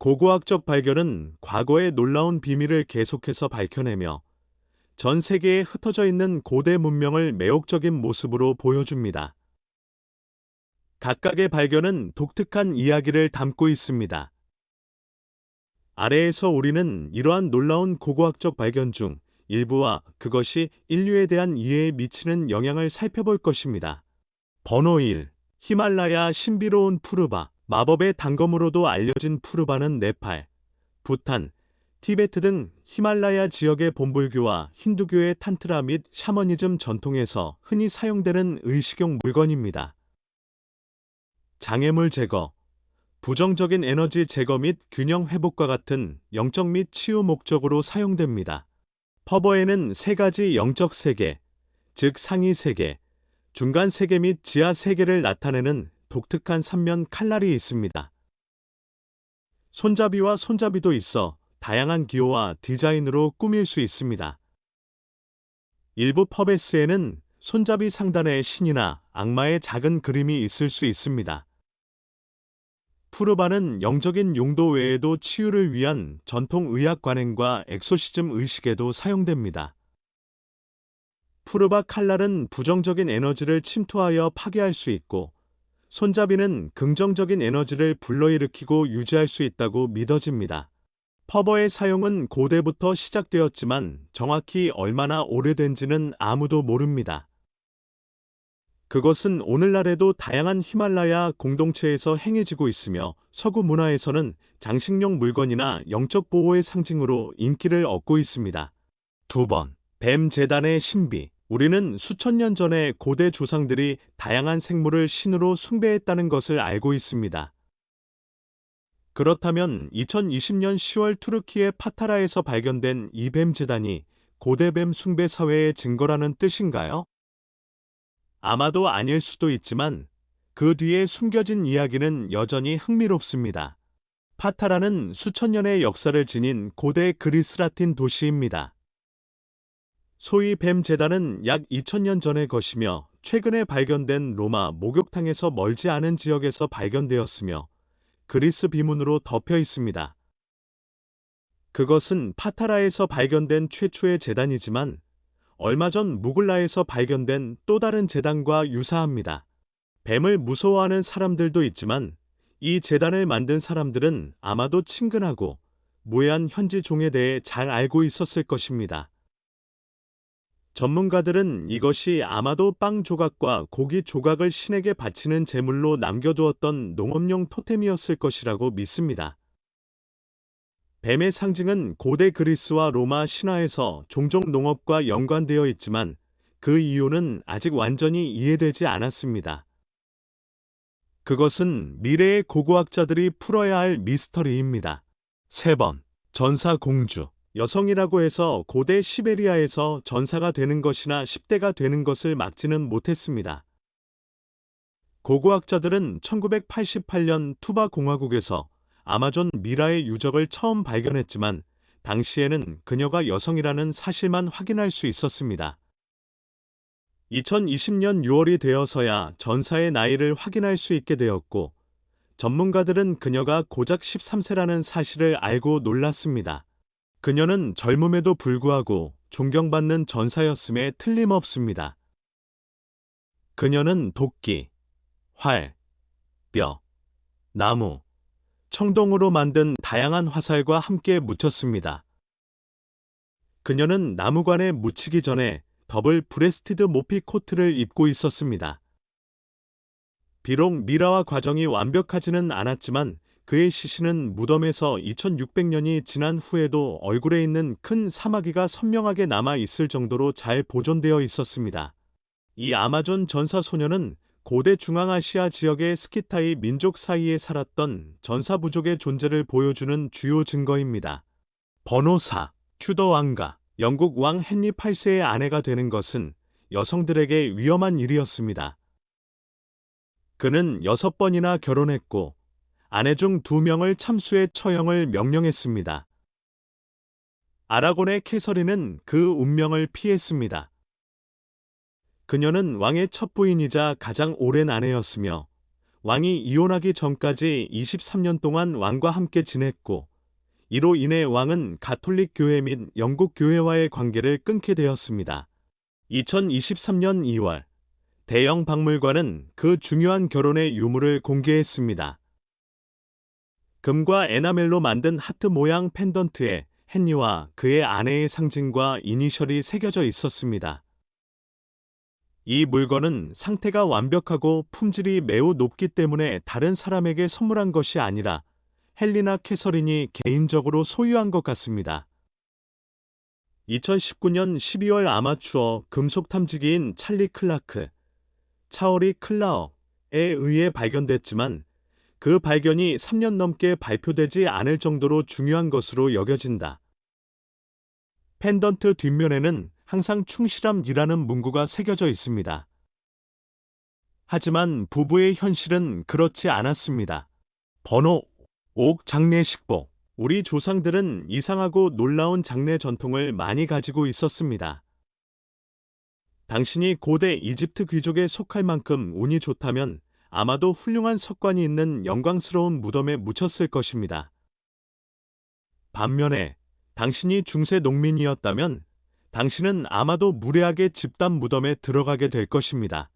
고고학적 발견은 과거의 놀라운 비밀을 계속해서 밝혀내며 전 세계에 흩어져 있는 고대 문명을 매혹적인 모습으로 보여줍니다. 각각의 발견은 독특한 이야기를 담고 있습니다. 아래에서 우리는 이러한 놀라운 고고학적 발견 중 일부와 그것이 인류에 대한 이해에 미치는 영향을 살펴볼 것입니다. 번호 1. 히말라야 신비로운 푸르바 마법의 단검으로도 알려진 푸르바는 네팔, 부탄, 티베트 등 히말라야 지역의 본불교와 힌두교의 탄트라 및 샤머니즘 전통에서 흔히 사용되는 의식용 물건입니다. 장애물 제거, 부정적인 에너지 제거 및 균형 회복과 같은 영적 및 치유 목적으로 사용됩니다. 퍼버에는 세 가지 영적 세계, 즉 상위 세계, 중간 세계 및 지하 세계를 나타내는 독특한 삼면 칼날이 있습니다. 손잡이와 손잡이도 있어 다양한 기호와 디자인으로 꾸밀 수 있습니다. 일부 퍼베스에는 손잡이 상단에 신이나 악마의 작은 그림이 있을 수 있습니다. 푸르바는 영적인 용도 외에도 치유를 위한 전통 의학 관행과 엑소시즘 의식에도 사용됩니다. 푸르바 칼날은 부정적인 에너지를 침투하여 파괴할 수 있고 손잡이는 긍정적인 에너지를 불러일으키고 유지할 수 있다고 믿어집니다. 퍼버의 사용은 고대부터 시작되었지만 정확히 얼마나 오래된지는 아무도 모릅니다. 그것은 오늘날에도 다양한 히말라야 공동체에서 행해지고 있으며 서구 문화에서는 장식용 물건이나 영적 보호의 상징으로 인기를 얻고 있습니다. 두 번, 뱀 재단의 신비. 우리는 수천 년 전에 고대 조상들이 다양한 생물을 신으로 숭배했다는 것을 알고 있습니다. 그렇다면 2020년 10월 투르키의 파타라에서 발견된 이 뱀 재단이 고대 뱀 숭배 사회의 증거라는 뜻인가요? 아마도 아닐 수도 있지만 그 뒤에 숨겨진 이야기는 여전히 흥미롭습니다. 파타라는 수천 년의 역사를 지닌 고대 그리스 라틴 도시입니다. 소위 뱀 재단은 약 2000년 전의 것이며 최근에 발견된 로마 목욕탕에서 멀지 않은 지역에서 발견되었으며 그리스 비문으로 덮여 있습니다. 그것은 파타라에서 발견된 최초의 재단이지만 얼마 전 무굴라에서 발견된 또 다른 재단과 유사합니다. 뱀을 무서워하는 사람들도 있지만 이 재단을 만든 사람들은 아마도 친근하고 무해한 현지 종에 대해 잘 알고 있었을 것입니다. 전문가들은 이것이 아마도 빵 조각과 고기 조각을 신에게 바치는 제물로 남겨두었던 농업용 토템이었을 것이라고 믿습니다. 뱀의 상징은 고대 그리스와 로마 신화에서 종종 농업과 연관되어 있지만 그 이유는 아직 완전히 이해되지 않았습니다. 그것은 미래의 고고학자들이 풀어야 할 미스터리입니다. 3번. 전사 공주. 여성이라고 해서 고대 시베리아에서 전사가 되는 것이나 10대가 되는 것을 막지는 못했습니다. 고고학자들은 1988년 투바 공화국에서 아마존 미라의 유적을 처음 발견했지만 당시에는 그녀가 여성이라는 사실만 확인할 수 있었습니다. 2020년 6월이 되어서야 전사의 나이를 확인할 수 있게 되었고 전문가들은 그녀가 고작 13세라는 사실을 알고 놀랐습니다. 그녀는 젊음에도 불구하고 존경받는 전사였음에 틀림없습니다. 그녀는 도끼, 활, 뼈, 나무, 청동으로 만든 다양한 화살과 함께 묻혔습니다. 그녀는 나무관에 묻히기 전에 더블 브레스티드 모피 코트를 입고 있었습니다. 비록 미라와 과정이 완벽하지는 않았지만 그의 시신은 무덤에서 2600년이 지난 후에도 얼굴에 있는 큰 사마귀가 선명하게 남아 있을 정도로 잘 보존되어 있었습니다. 이 아마존 전사 소녀는 고대 중앙아시아 지역의 스키타이 민족 사이에 살았던 전사 부족의 존재를 보여주는 주요 증거입니다. 번호 4. 튜더 왕가 영국 왕 헨리 8세의 아내가 되는 것은 여성들에게 위험한 일이었습니다. 그는 6번이나 결혼했고 아내 중 두 명을 참수의 처형을 명령했습니다. 아라곤의 캐서린은 그 운명을 피했습니다. 그녀는 왕의 첫 부인이자 가장 오랜 아내였으며 왕이 이혼하기 전까지 23년 동안 왕과 함께 지냈고 이로 인해 왕은 가톨릭 교회 및 영국 교회와의 관계를 끊게 되었습니다. 2023년 2월 대영 박물관은 그 중요한 결혼의 유물을 공개했습니다. 금과 에나멜로 만든 하트 모양 펜던트에 헨리와 그의 아내의 상징과 이니셜이 새겨져 있었습니다. 이 물건은 상태가 완벽하고 품질이 매우 높기 때문에 다른 사람에게 선물한 것이 아니라 헬리나 캐서린이 개인적으로 소유한 것 같습니다. 2019년 12월 아마추어 금속 탐지기인 찰리 클라크, 차오리 클라어에 의해 발견됐지만 그 발견이 3년 넘게 발표되지 않을 정도로 중요한 것으로 여겨진다. 펜던트 뒷면에는 항상 충실함이라는 문구가 새겨져 있습니다. 하지만 부부의 현실은 그렇지 않았습니다. 번호 옥 장례식복 우리 조상들은 이상하고 놀라운 장례 전통을 많이 가지고 있었습니다. 당신이 고대 이집트 귀족에 속할 만큼 운이 좋다면 아마도 훌륭한 석관이 있는 영광스러운 무덤에 묻혔을 것입니다. 반면에 당신이 중세 농민이었다면 당신은 아마도 무례하게 집단 무덤에 들어가게 될 것입니다.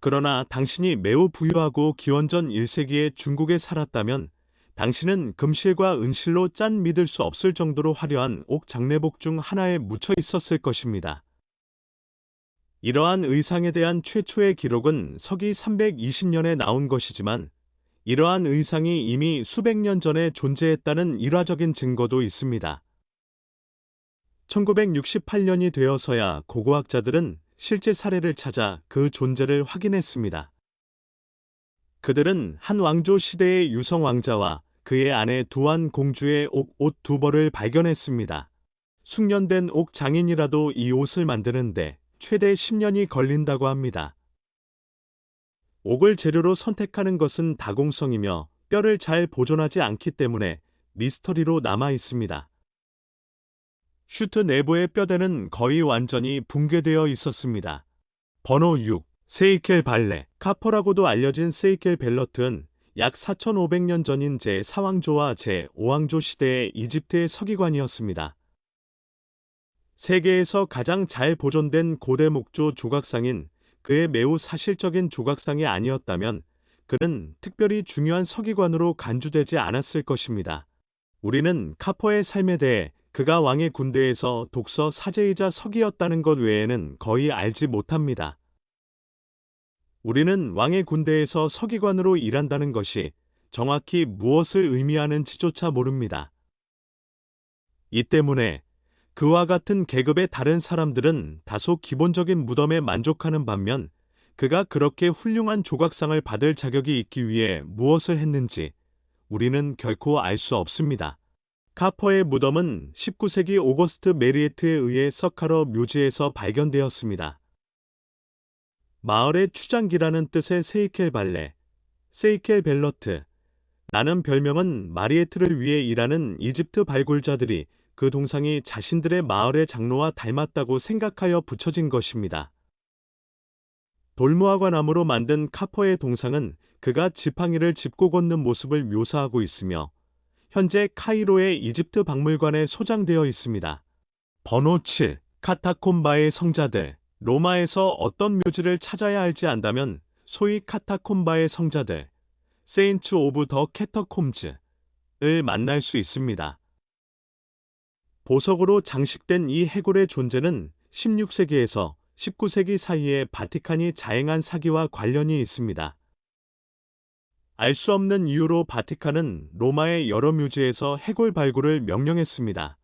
그러나 당신이 매우 부유하고 기원전 1세기에 중국에 살았다면 당신은 금실과 은실로 짠 믿을 수 없을 정도로 화려한 옥 장례복 중 하나에 묻혀 있었을 것입니다. 이러한 의상에 대한 최초의 기록은 서기 320년에 나온 것이지만 이러한 의상이 이미 수백 년 전에 존재했다는 일화적인 증거도 있습니다. 1968년이 되어서야 고고학자들은 실제 사례를 찾아 그 존재를 확인했습니다. 그들은 한 왕조 시대의 유성 왕자와 그의 아내 두안 공주의 옥옷 두 벌을 발견했습니다. 숙련된 옥 장인이라도 이 옷을 만드는데 최대 10년이 걸린다고 합니다. 옥을 재료로 선택하는 것은 다공성이며 뼈를 잘 보존하지 않기 때문에 미스터리로 남아 있습니다. 슈트 내부의 뼈대는 거의 완전히 붕괴되어 있었습니다. 번호 6. 세이켈 발레. 카퍼라고도 알려진 세이켈 벨러트는 약 4,500년 전인 제4왕조와 제5왕조 시대의 이집트의 서기관이었습니다. 세계에서 가장 잘 보존된 고대 목조 조각상인 그의 매우 사실적인 조각상이 아니었다면 그는 특별히 중요한 서기관으로 간주되지 않았을 것입니다. 우리는 카퍼의 삶에 대해 그가 왕의 군대에서 독서 사제이자 서기였다는 것 외에는 거의 알지 못합니다. 우리는 왕의 군대에서 서기관으로 일한다는 것이 정확히 무엇을 의미하는지조차 모릅니다. 이 때문에 그와 같은 계급의 다른 사람들은 다소 기본적인 무덤에 만족하는 반면 그가 그렇게 훌륭한 조각상을 받을 자격이 있기 위해 무엇을 했는지 우리는 결코 알 수 없습니다. 카퍼의 무덤은 19세기 오거스트 메리에트에 의해 서카러 묘지에서 발견되었습니다. 마을의 추장기라는 뜻의 세이켈 발레, 세이켈 벨러트, 나는 별명은 마리에트를 위해 일하는 이집트 발굴자들이 그 동상이 자신들의 마을의 장로와 닮았다고 생각하여 붙여진 것입니다. 돌무화과 나무로 만든 카퍼의 동상은 그가 지팡이를 짚고 걷는 모습을 묘사하고 있으며 현재 카이로의 이집트 박물관에 소장되어 있습니다. 번호 7. 카타콤바의 성자들. 로마에서 어떤 묘지를 찾아야 할지 안다면 소위 카타콤바의 성자들, 세인츠 오브 더 캐터콤즈를 만날 수 있습니다. 보석으로 장식된 이 해골의 존재는 16세기에서 19세기 사이에 바티칸이 자행한 사기와 관련이 있습니다. 알 수 없는 이유로 바티칸은 로마의 여러 묘지에서 해골 발굴을 명령했습니다.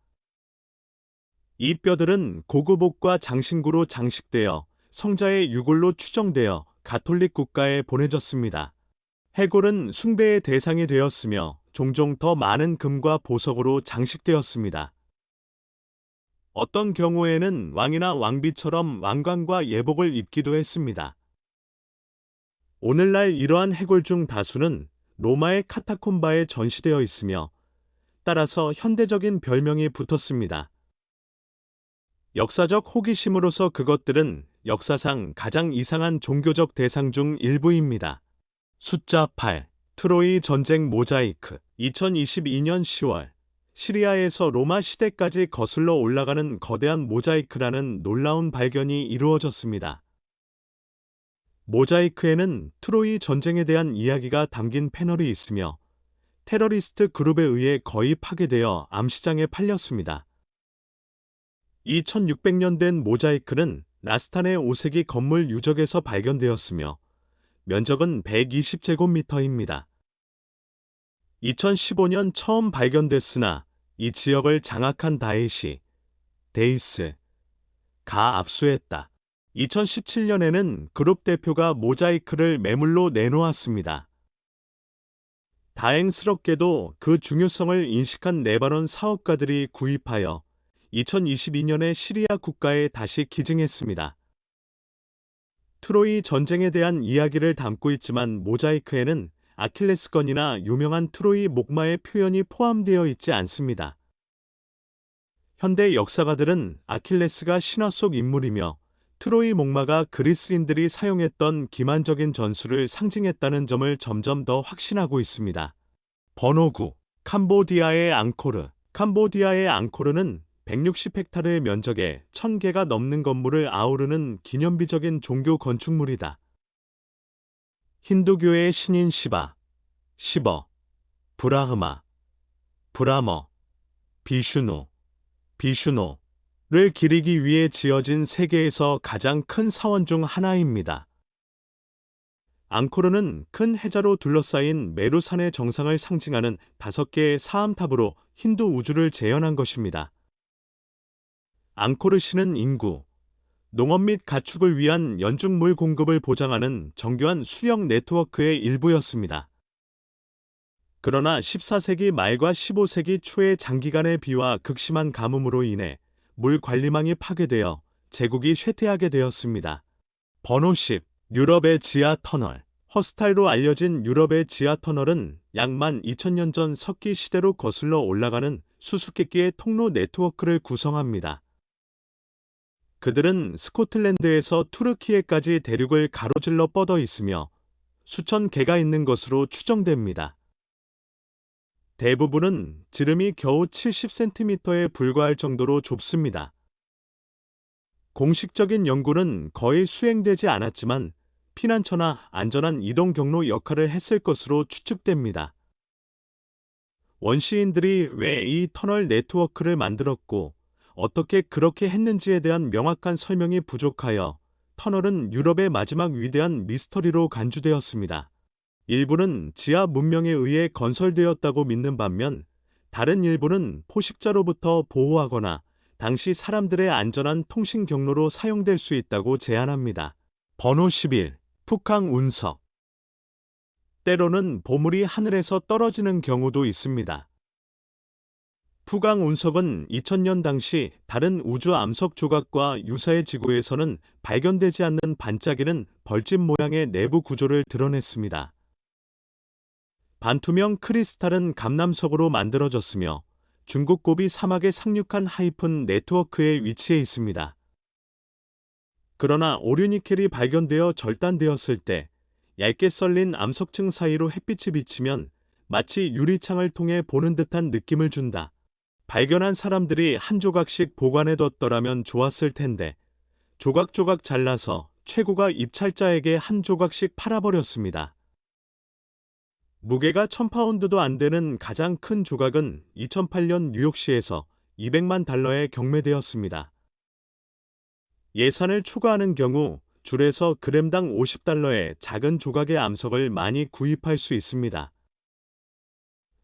이 뼈들은 고급옥과 장신구로 장식되어 성자의 유골로 추정되어 가톨릭 국가에 보내졌습니다. 해골은 숭배의 대상이 되었으며 종종 더 많은 금과 보석으로 장식되었습니다. 어떤 경우에는 왕이나 왕비처럼 왕관과 예복을 입기도 했습니다. 오늘날 이러한 해골 중 다수는 로마의 카타콤바에 전시되어 있으며 따라서 현대적인 별명이 붙었습니다. 역사적 호기심으로서 그것들은 역사상 가장 이상한 종교적 대상 중 일부입니다. 숫자 8. 트로이 전쟁 모자이크. 2022년 10월. 시리아에서 로마 시대까지 거슬러 올라가는 거대한 모자이크라는 놀라운 발견이 이루어졌습니다. 모자이크에는 트로이 전쟁에 대한 이야기가 담긴 패널이 있으며 테러리스트 그룹에 의해 거의 파괴되어 암시장에 팔렸습니다. 2600년 된 모자이크는 라스탄의 5세기 건물 유적에서 발견되었으며 면적은 120제곱미터입니다. 2015년 처음 발견됐으나 이 지역을 장악한 다에시, 데이스, 가 압수했다. 2017년에는 그룹 대표가 모자이크를 매물로 내놓았습니다. 다행스럽게도 그 중요성을 인식한 레바논 사업가들이 구입하여 2022년에 시리아 국가에 다시 기증했습니다. 트로이 전쟁에 대한 이야기를 담고 있지만 모자이크에는 아킬레스건이나 유명한 트로이 목마의 표현이 포함되어 있지 않습니다. 현대 역사가들은 아킬레스가 신화 속 인물이며 트로이 목마가 그리스인들이 사용했던 기만적인 전술을 상징했다는 점을 점점 더 확신하고 있습니다. 번호 9. 캄보디아의 앙코르. 캄보디아의 앙코르는 160헥타르의 면적에 1000개가 넘는 건물을 아우르는 기념비적인 종교 건축물이다. 힌두교의 신인 시바, 시버, 브라흐마, 브라머, 비슈누, 비슈노를 기리기 위해 지어진 세계에서 가장 큰 사원 중 하나입니다. 앙코르는 큰 해자로 둘러싸인 메루산의 정상을 상징하는 다섯 개의 사암탑으로 힌두 우주를 재현한 것입니다. 앙코르 시는 인구, 농업 및 가축을 위한 연중물 공급을 보장하는 정교한 수영 네트워크의 일부였습니다. 그러나 14세기 말과 15세기 초의 장기간의 비와 극심한 가뭄으로 인해 물 관리망이 파괴되어 제국이 쇠퇴하게 되었습니다. 번호 10. 유럽의 지하 터널. 허스타일로 알려진 유럽의 지하 터널은 약만 2000년 전 석기 시대로 거슬러 올라가는 수수께끼의 통로 네트워크를 구성합니다. 그들은 스코틀랜드에서 투르키에까지 대륙을 가로질러 뻗어 있으며 수천 개가 있는 것으로 추정됩니다. 대부분은 지름이 겨우 70cm에 불과할 정도로 좁습니다. 공식적인 연구는 거의 수행되지 않았지만 피난처나 안전한 이동 경로 역할을 했을 것으로 추측됩니다. 원시인들이 왜 이 터널 네트워크를 만들었고 어떻게 그렇게 했는지에 대한 명확한 설명이 부족하여 터널은 유럽의 마지막 위대한 미스터리로 간주되었습니다. 일부는 지하 문명에 의해 건설되었다고 믿는 반면 다른 일부는 포식자로부터 보호하거나 당시 사람들의 안전한 통신 경로로 사용될 수 있다고 제안합니다. 번호 11. 푸캉 운석. 때로는 보물이 하늘에서 떨어지는 경우도 있습니다. 푸강 운석은 2000년 당시 다른 우주 암석 조각과 유사의 지구에서는 발견되지 않는 반짝이는 벌집 모양의 내부 구조를 드러냈습니다. 반투명 크리스탈은 감남석으로 만들어졌으며 중국 고비 사막에 상륙한 하이픈 네트워크에 위치해 있습니다. 그러나 오류니켈이 발견되어 절단되었을 때 얇게 썰린 암석층 사이로 햇빛이 비치면 마치 유리창을 통해 보는 듯한 느낌을 준다. 발견한 사람들이 한 조각씩 보관해 뒀더라면 좋았을 텐데 조각조각 잘라서 최고가 입찰자에게 한 조각씩 팔아버렸습니다. 무게가 1000파운드도 안 되는 가장 큰 조각은 2008년 뉴욕시에서 200만 달러에 경매되었습니다. 예산을 초과하는 경우 줄에서 그램당 50달러의 작은 조각의 암석을 많이 구입할 수 있습니다.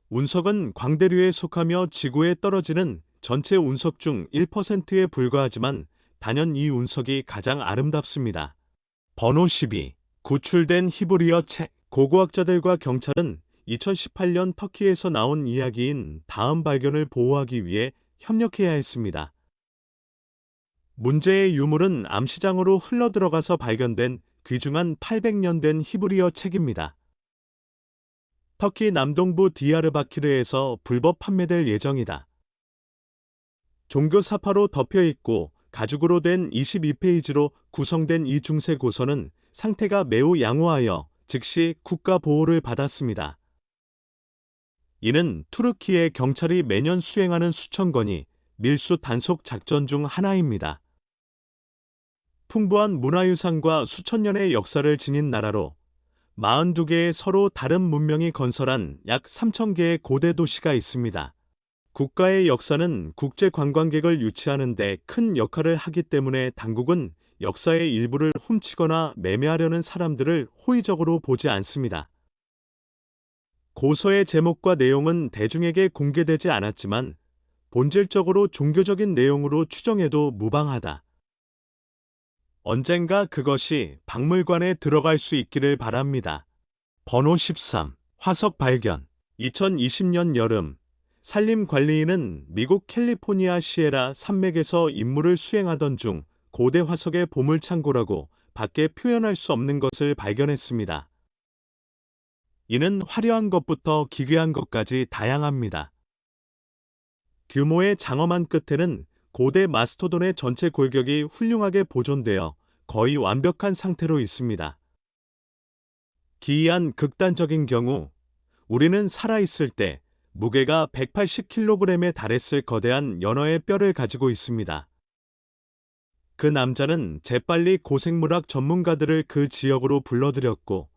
운석은 광대류에 속하며 지구에 떨어지는 전체 운석 중 1%에 불과하지만 단연 이 운석이 가장 아름답습니다. 번호 12. 구출된 히브리어 책. 고고학자들과 경찰은 2018년 터키에서 나온 이야기인 다음 발견을 보호하기 위해 협력해야 했습니다. 문제의 유물은 암시장으로 흘러들어가서 발견된 귀중한 800년 된 히브리어 책입니다. 터키 남동부 디아르바키르에서 불법 판매될 예정이다. 종교 사파로 덮여 있고 가죽으로 된 22페이지로 구성된 이 중세 고서는 상태가 매우 양호하여 즉시 국가 보호를 받았습니다. 이는 투르키의 경찰이 매년 수행하는 수천 건이 밀수 단속 작전 중 하나입니다. 풍부한 문화유산과 수천 년의 역사를 지닌 나라로 42개의 서로 다른 문명이 건설한 약 3,000개의 고대 도시가 있습니다. 국가의 역사는 국제 관광객을 유치하는 데 큰 역할을 하기 때문에 당국은 역사의 일부를 훔치거나 매매하려는 사람들을 호의적으로 보지 않습니다. 고서의 제목과 내용은 대중에게 공개되지 않았지만 본질적으로 종교적인 내용으로 추정해도 무방하다. 언젠가 그것이 박물관에 들어갈 수 있기를 바랍니다. 번호 13. 화석 발견. 2020년 여름, 산림관리인은 미국 캘리포니아 시에라 산맥에서 임무를 수행하던 중 고대 화석의 보물창고라고 밖에 표현할 수 없는 것을 발견했습니다. 이는 화려한 것부터 기괴한 것까지 다양합니다. 규모의 장엄한 끝에는 고대 마스토돈의 전체 골격이 훌륭하게 보존되어 거의 완벽한 상태로 있습니다. 기이한 극단적인 경우 우리는 살아있을 때 무게가 180kg에 달했을 거대한 연어의 뼈를 가지고 있습니다. 그 남자는 재빨리 고생물학 전문가들을 그 지역으로 불러들였고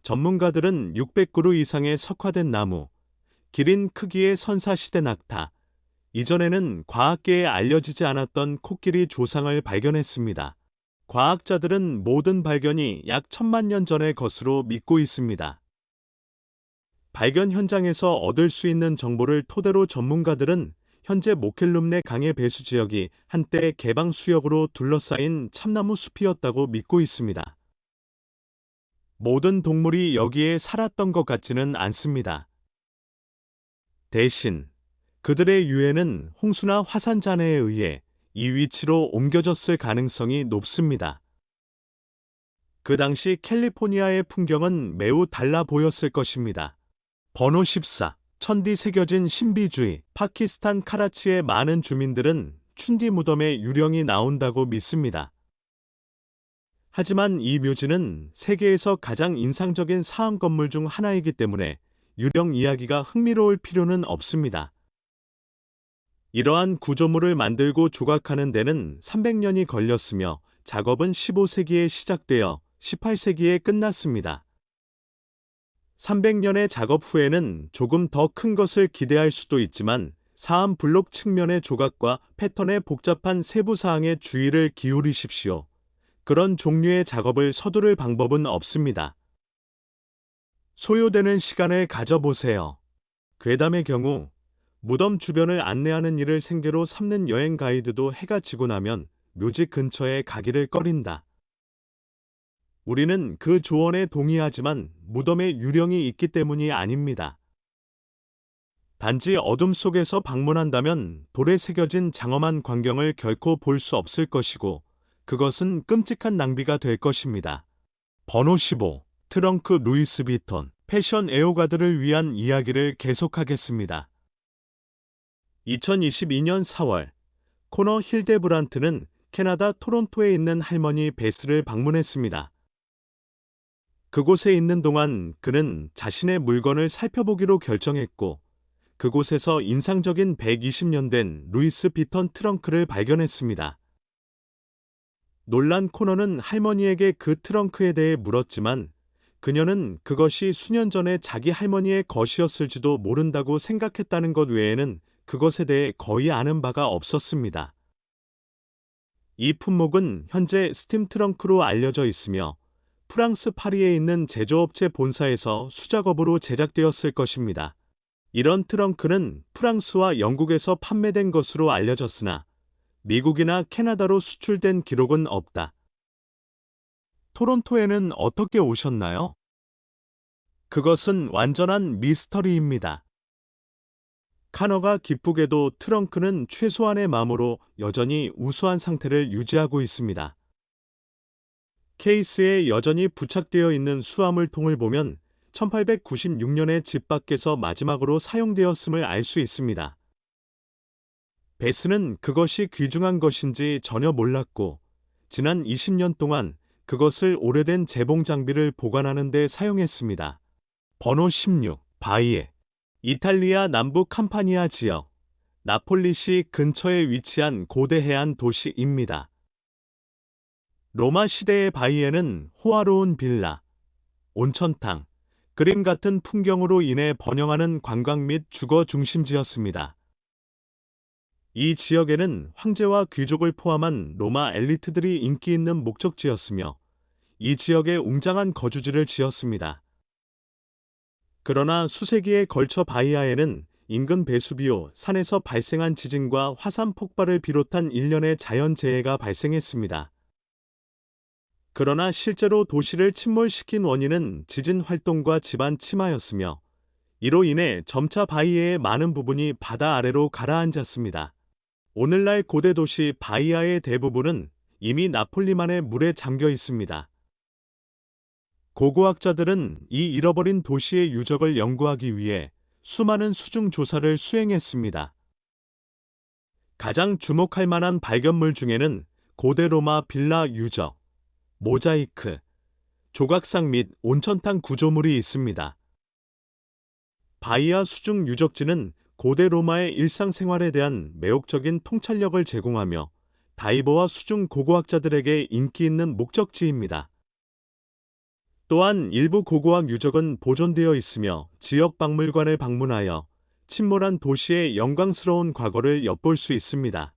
전문가들은 600그루 이상의 석화된 나무, 기린 크기의 선사시대 낙타, 이전에는 과학계에 알려지지 않았던 코끼리 조상을 발견했습니다. 과학자들은 모든 발견이 약 천만 년 전의 것으로 믿고 있습니다. 발견 현장에서 얻을 수 있는 정보를 토대로 전문가들은 현재 모켈룸내 강의 배수 지역이 한때 개방 수역으로 둘러싸인 참나무 숲이었다고 믿고 있습니다. 모든 동물이 여기에 살았던 것 같지는 않습니다. 대신 그들의 유해는 홍수나 화산 잔해에 의해 이 위치로 옮겨졌을 가능성이 높습니다. 그 당시 캘리포니아의 풍경은 매우 달라 보였을 것입니다. 번호 14. 천디 새겨진 신비주의. 파키스탄 카라치의 많은 주민들은 춘디 무덤에 유령이 나온다고 믿습니다. 하지만 이 묘지는 세계에서 가장 인상적인 사암 건물 중 하나이기 때문에 유령 이야기가 흥미로울 필요는 없습니다. 이러한 구조물을 만들고 조각하는 데는 300년이 걸렸으며 작업은 15세기에 시작되어 18세기에 끝났습니다. 300년의 작업 후에는 조금 더 큰 것을 기대할 수도 있지만 사암 블록 측면의 조각과 패턴의 복잡한 세부 사항에 주의를 기울이십시오. 그런 종류의 작업을 서두를 방법은 없습니다. 소요되는 시간을 가져보세요. 괴담의 경우 무덤 주변을 안내하는 일을 생계로 삼는 여행 가이드도 해가 지고 나면 묘지 근처에 가기를 꺼린다. 우리는 그 조언에 동의하지만 무덤에 유령이 있기 때문이 아닙니다. 단지 어둠 속에서 방문한다면 돌에 새겨진 장엄한 광경을 결코 볼 수 없을 것이고 그것은 끔찍한 낭비가 될 것입니다. 번호 15 트렁크 루이스 비톤 패션 애호가들을 위한 이야기를 계속하겠습니다. 2022년 4월 코너 힐데브란트는 캐나다 토론토에 있는 할머니 베스를 방문했습니다. 그곳에 있는 동안 그는 자신의 물건을 살펴보기로 결정했고 그곳에서 인상적인 120년 된 루이스 비턴 트렁크를 발견했습니다. 놀란 코너는 할머니에게 그 트렁크에 대해 물었지만 그녀는 그것이 수년 전에 자기 할머니의 것이었을지도 모른다고 생각했다는 것 외에는 그것에 대해 거의 아는 바가 없었습니다. 이 품목은 현재 스팀 트렁크로 알려져 있으며 프랑스 파리에 있는 제조업체 본사에서 수작업으로 제작되었을 것입니다. 이런 트렁크는 프랑스와 영국에서 판매된 것으로 알려졌으나 미국이나 캐나다로 수출된 기록은 없다. 토론토에는 어떻게 오셨나요? 그것은 완전한 미스터리입니다. 카너가 기쁘게도 트렁크는 최소한의 마음으로 여전히 우수한 상태를 유지하고 있습니다. 케이스에 여전히 부착되어 있는 수화물통을 보면 1896년에 집 밖에서 마지막으로 사용되었음을 알 수 있습니다. 베스는 그것이 귀중한 것인지 전혀 몰랐고 지난 20년 동안 그것을 오래된 재봉 장비를 보관하는 데 사용했습니다. 번호 16. 바이에. 이탈리아 남부 캄파니아 지역. 나폴리시 근처에 위치한 고대 해안 도시입니다. 로마 시대의 바이에는 호화로운 빌라, 온천탕, 그림 같은 풍경으로 인해 번영하는 관광 및 주거 중심지였습니다. 이 지역에는 황제와 귀족을 포함한 로마 엘리트들이 인기 있는 목적지였으며 이 지역에 웅장한 거주지를 지었습니다. 그러나 수세기에 걸쳐 바이아에는 인근 베수비오 산에서 발생한 지진과 화산 폭발을 비롯한 일련의 자연재해가 발생했습니다. 그러나 실제로 도시를 침몰시킨 원인은 지진 활동과 집안 침하였으며 이로 인해 점차 바이에의 많은 부분이 바다 아래로 가라앉았습니다. 오늘날 고대 도시 바이아의 대부분은 이미 나폴리만의 물에 잠겨 있습니다. 고고학자들은 이 잃어버린 도시의 유적을 연구하기 위해 수많은 수중 조사를 수행했습니다. 가장 주목할 만한 발견물 중에는 고대 로마 빌라 유적, 모자이크, 조각상 및 온천탕 구조물이 있습니다. 바이아 수중 유적지는 고대 로마의 일상생활에 대한 매혹적인 통찰력을 제공하며 다이버와 수중 고고학자들에게 인기 있는 목적지입니다. 또한 일부 고고학 유적은 보존되어 있으며 지역 박물관을 방문하여 침몰한 도시의 영광스러운 과거를 엿볼 수 있습니다.